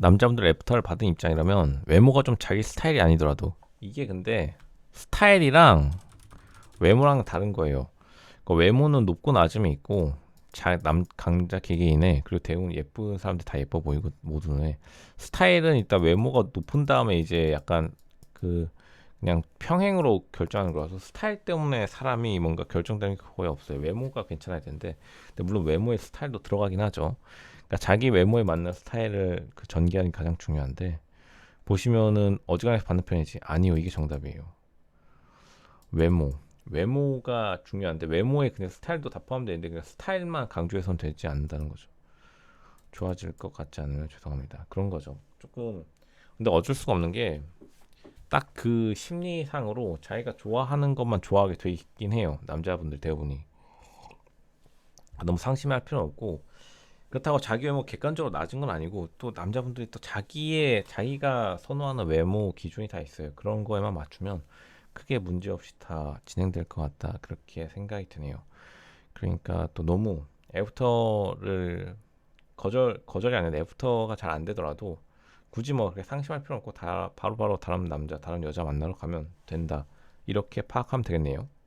남자분들 애프터를 받은 입장이라면 외모가 좀 자기 스타일이 아니더라도 이게 근데 스타일이랑 외모랑 다른 거예요. 그 외모는 높고 낮음이 있고 자, 남 강자 개개인의 그리고 대부분 예쁜 사람들 다 예뻐 보이고 모두네 스타일은 일단 외모가 높은 다음에 이제 약간 그 그냥 평행으로 결정하는 거라서 스타일 때문에 사람이 뭔가 결정되는 게 거의 없어요. 외모가 괜찮아야 되는데 근데 물론 외모에 스타일도 들어가긴 하죠. 그러니까 자기 외모에 맞는 스타일을 그 전개하는 게 가장 중요한데 보시면은 어지간해서 받는 편이지 아니요 이게 정답이에요. 외모 외모가 중요한데 외모에 그냥 스타일도 다 포함되어 있는데 그냥 스타일만 강조해서는 되지 않는다는 거죠. 좋아질 것 같지 않으면 죄송합니다. 그런 거죠. 조금 근데 어쩔 수가 없는 게 딱 그 심리상으로 자기가 좋아하는 것만 좋아하게 돼 있긴 해요. 남자분들 대부분이 너무 상심할 필요는 없고 그렇다고 자기 외모 객관적으로 낮은 건 아니고 또 남자분들이 또 자기의 자기가 선호하는 외모 기준이 다 있어요. 그런 거에만 맞추면 크게 문제 없이 다 진행될 것 같다 그렇게 생각이 드네요. 그러니까 또 너무 애프터를 거절 거절이 아니라 애프터가 잘 안 되더라도 굳이 뭐 그렇게 상심할 필요 없고 다 바로 바로 다른 남자 다른 여자 만나러 가면 된다 이렇게 파악하면 되겠네요.